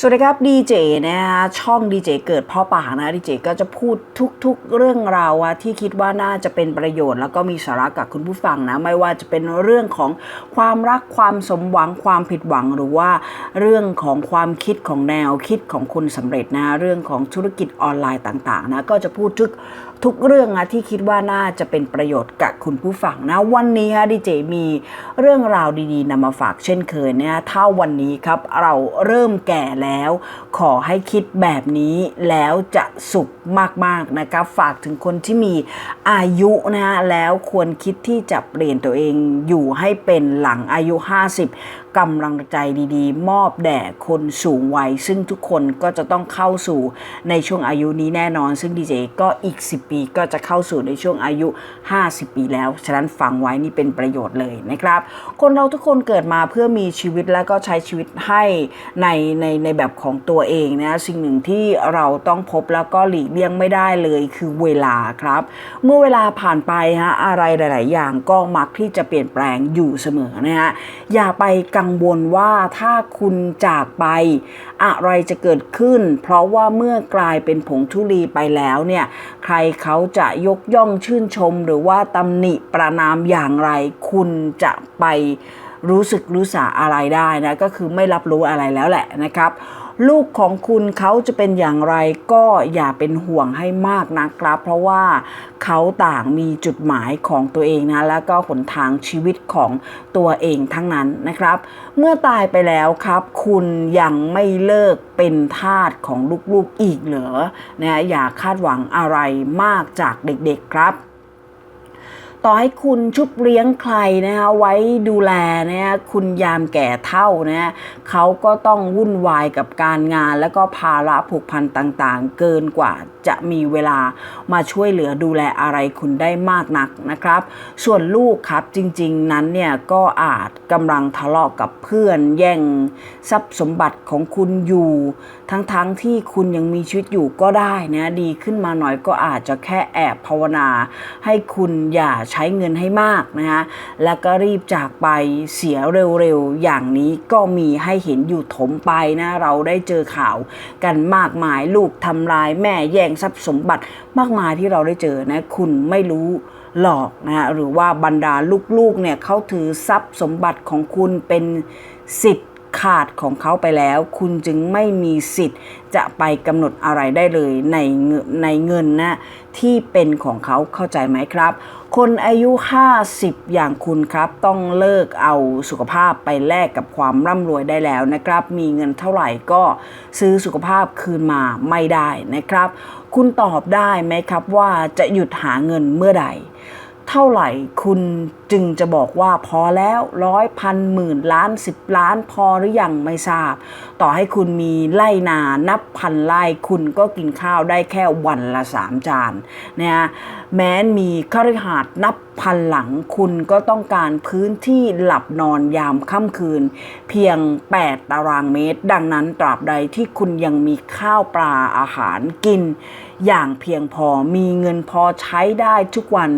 สวัสดีครับดีเจนะฮะช่องดีเจเกิดพ่อปากนะดีเจก็จะพูดทุกๆเรื่องราวที่คิดว่าน่าจะเป็นประโยชน์ แล้วก็มีสาระกับคุณผู้ฟังนะไม่ว่าจะเป็นเรื่องของความรักความสมหวังความผิดหวังหรือว่าเรื่องของความคิดของแนวคิดของคนสำเร็จนะเรื่องของธุรกิจออนไลน์ต่างๆนะก็จะพูดทุกทุกเรื่องนะที่คิดว่าน่าจะเป็นประโยชน์กับคุณผู้ฟังนะวันนี้ฮะดีเจมีเรื่องราวดีๆนำมาฝากเช่นเคยนะถ้าวันนี้ครับเราเริ่มแก่แล้ว ขอให้คิดแบบนี้แล้วจะสุขมากๆนะครับฝากถึงคนที่มีอายุนะฮะแล้วควรคิดที่จะเปลี่ยนตัวเองอยู่ให้เป็นหลังอายุ 50กำลังใจดีๆ มอบแด่คนสูงวัย ซึ่งทุกคนก็จะต้องเข้าสู่ในช่วงอายุนี้แน่นอน ซึ่งดีเจก็อีก 10 ปีก็จะเข้าสู่ในช่วงอายุ 50 ปีแล้ว ฉะนั้นฟังไว้นี่เป็นประโยชน์เลยนะครับ คนเราทุกคนเกิดมาเพื่อมีชีวิตแล้วก็ใช้ชีวิตให้ในในในแบบของตัวเองนะสิ่งหนึ่งที่เราต้องพบแล้วก็หลีกเลี่ยงไม่ได้เลยคือเวลาครับ เมื่อเวลาผ่านไปฮะอะไรหลาย ๆ อย่างก็มักที่จะเปลี่ยนแปลงอยู่เสมอนะฮะอย่าไปกังวลว่าถ้าคุณจากไป อะไรจะเกิดขึ้น เพราะว่าเมื่อกลายเป็นผงธุลีไปแล้วเนี่ย ใครเขาจะยกย่องชื่นชม หรือว่าตำหนิประนามอย่างไร คุณจะไปรู้สึกรู้สาอะไรได้นะ ก็คือไม่รับรู้อะไรแล้วแหละนะครับ ลูกของคุณเขาจะเป็นอย่างไรก็อย่าเป็นห่วงให้มากนะครับ เพราะว่าเขาต่างมีจุดหมายของตัวเองนะแล้วก็หนทางชีวิตของตัวเองทั้งนั้นนะครับ เมื่อตายไปแล้วครับ คุณยังไม่เลิกเป็นทาสของลูกๆอีกเหรอนะอย่าคาดหวังอะไรมากจากเด็กๆครับ ต่อให้คุณชุบเลี้ยงใครนะฮะไว้ดูแลนะฮะคุณยามแก่เท่านะเขาก็ต้องวุ่นวายกับการงาน แล้วก็ภาระผูกพันต่างๆ เกินกว่า จะมีเวลามาช่วยเหลือดูแลอะไรคุณได้มากนักนะครับ ส่วนลูกครับจริงๆนั้นเนี่ยก็อาจกำลังทะเลาะกับเพื่อนแย่งทรัพย์สมบัติของคุณอยู่ ทั้งๆทที่คุณยังมีชีวิตอยู่ก็ได้นะดีขึ้นมาหน่อยก็อาจจะแค่แอบภาวนา ให้คุณอย่าใช้เงินให้มากนะฮะแล้วก็รีบจากไปเสียเร็วๆอย่างนี้ก็มีให้เห็นอยู่ถมไปนะเราได้เจอข่าวกันมากมายลูกทำลายแม่แย่งทรัพย์สมบัติมากมายที่เราได้เจอนะคุณไม่รู้หลอกนะฮะหรือว่าบรรดาลูกๆเนี่ยเขาถือทรัพย์สมบัติของคุณเป็นสิทธิ์ ขาดของเขาไปแล้ว คุณจึงไม่มีสิทธิ์ จะไปกำหนดอะไรได้เลยในเงินในเงินนะที่เป็นของเขาเข้าใจไหมครับ คนอายุ 50 อย่างคุณครับ ต้องเลิกเอาสุขภาพไปแลกกับความร่ำรวยได้แล้วนะครับ มีเงินเท่าไหร่ก็ซื้อสุขภาพคืนมาไม่ได้นะครับ คุณตอบได้ไหมครับว่าจะหยุดหาเงินเมื่อใด เท่าไหร่คุณจึงจะบอกว่าพอแล้วร้อยพันหมื่นล้านสิบล้านพอหรือยังไม่ทราบ ต่อให้คุณมีไล่นานับพันไร่คุณก็กินข้าวได้แค่วันละสามจานนะฮะแม้นมีคฤหาสน์นับพันหลังคุณก็ต้องการพื้นที่หลับนอนยามค่ำคืน เพียง 8 ตารางเมตร ดังนั้นตราบใดที่คุณยังมีข้าวปลาอาหารกิน อย่างเพียงพอมีเงินพอใช้ได้ทุกวัน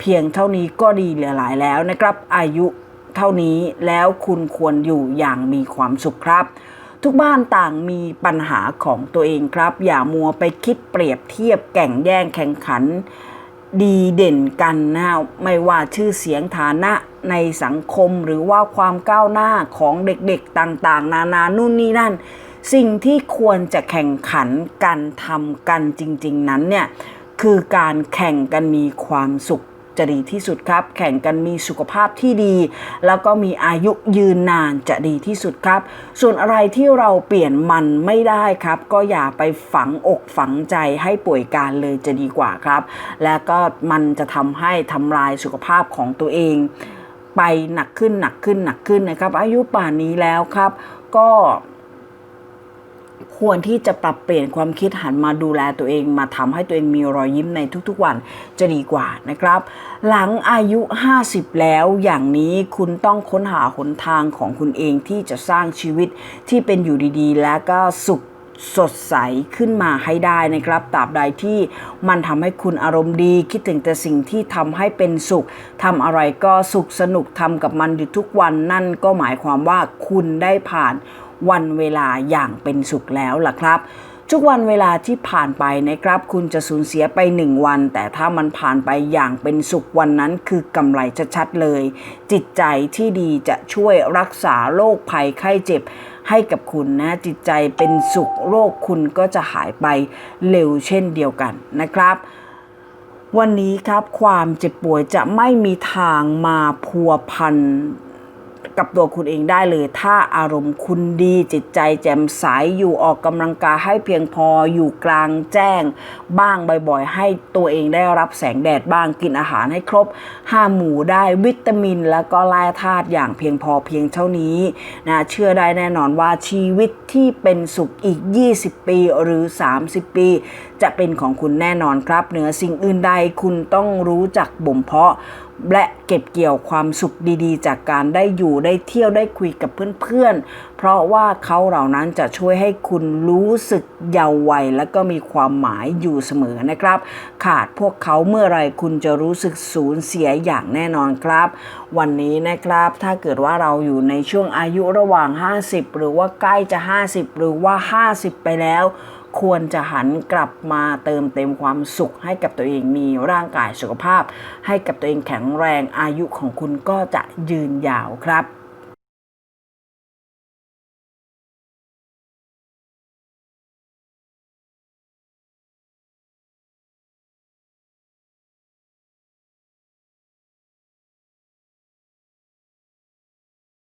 เพียงเท่านี้ก็ดีเหลือหลายแล้วนะครับ อายุเท่านี้แล้วคุณควรอยู่อย่างมีความสุขครับ ทุกบ้านต่างมีปัญหาของตัวเองครับ อย่ามัวไปคิดเปรียบเทียบแก่งแย่งแข่งขันดีเด่นกันนะไม่ว่าชื่อเสียงฐานะในสังคมหรือว่าความก้าวหน้าของเด็กๆต่างๆ นานานู่นนี่นั่น สิ่งที่ควรจะแข่งขันกันทำกันจริง ๆ นั้นเนี่ยคือการแข่งกันมีความสุขจะดีที่สุดครับ แข่งกันมีสุขภาพที่ดี แล้วก็มีอายุยืนนานจะดีที่สุดครับ ส่วนอะไรที่เราเปลี่ยนมันไม่ได้ครับ ก็อย่าไปฝังอกฝังใจให้ป่วยการเลยจะดีกว่าครับ และก็มันจะทำให้ทำลายสุขภาพของตัวเอง ไปหนักขึ้นหนักขึ้นหนักขึ้นนะครับ อายุป่านนี้แล้วครับ ก็ ควรที่จะปรับเปลี่ยนความคิดหันมาดูแลตัวเองมาทำให้ตัวเองมีรอยยิ้มในทุกๆวันจะดีกว่านะครับ หลังอายุ 50 แล้วอย่างนี้คุณต้องค้นหาหนทางของคุณเองที่จะสร้างชีวิตที่เป็นอยู่ดีๆ และก็สุขสดใสขึ้นมาให้ได้นะครับตราบใดที่มันทำให้คุณอารมณ์ดี คิดถึงแต่สิ่งที่ทำให้เป็นสุขทำอะไรก็สุขสนุกทำกับมันอยู่ทุกวันนั่นก็หมายความว่าคุณได้ผ่าน วันเวลาอย่างเป็นสุขแล้วล่ะครับ ทุกวันเวลาที่ผ่านไปนะครับ คุณจะสูญเสียไปหนึ่งวัน แต่ถ้ามันผ่านไปอย่างเป็นสุขวันนั้นคือกำไรชัดๆเลย จิตใจที่ดีจะช่วยรักษาโรคภัยไข้เจ็บให้กับคุณนะจิตใจเป็นสุขโรคคุณก็จะหายไปเร็วเช่นเดียวกันนะครับวันนี้ครับความเจ็บป่วยจะไม่มีทางมาพัวพัน กับตัวคุณเองได้เลย ถ้าอารมณ์คุณดีจิตใจแจ่มใสอยู่ออกกำลังกายให้เพียงพออยู่กลางแจ้ง บ้างบ่อยๆ ให้ตัวเองได้รับแสงแดดบ้างกินอาหารให้ครบห้าหมู่ได้วิตามิน แล้วก็แร่ธาตุอย่างเพียงพอเพียงเท่านี้นะเชื่อได้แน่นอนว่าชีวิตที่เป็นสุขอีก 20 ปีหรือ 30 ปี จะเป็นของคุณแน่นอนครับเหนือสิ่งอื่นใดคุณต้องรู้จักบ่มเพาะและเก็บเกี่ยวความสุขดีๆ จากการได้อยู่ได้เที่ยวได้คุยกับเพื่อนๆ เพราะว่าเขาเหล่านั้นจะช่วยให้คุณรู้สึกเยาว์วัยและก็มีความหมายอยู่เสมอนะครับ ขาดพวกเขาเมื่อไรคุณจะรู้สึกสูญเสียอย่างแน่นอนครับ วันนี้นะครับ ถ้าเกิดว่าเราอยู่ในช่วงอายุระหว่าง 50 หรือว่าใกล้จะ 50 หรือว่า 50 ไปแล้ว ควรจะหันกลับมาเติมเต็มความสุขให้กับตัวเองมีร่างกายสุขภาพ ให้กับตัวเองแข็งแรงอายุของคุณก็จะยืนยาวครับ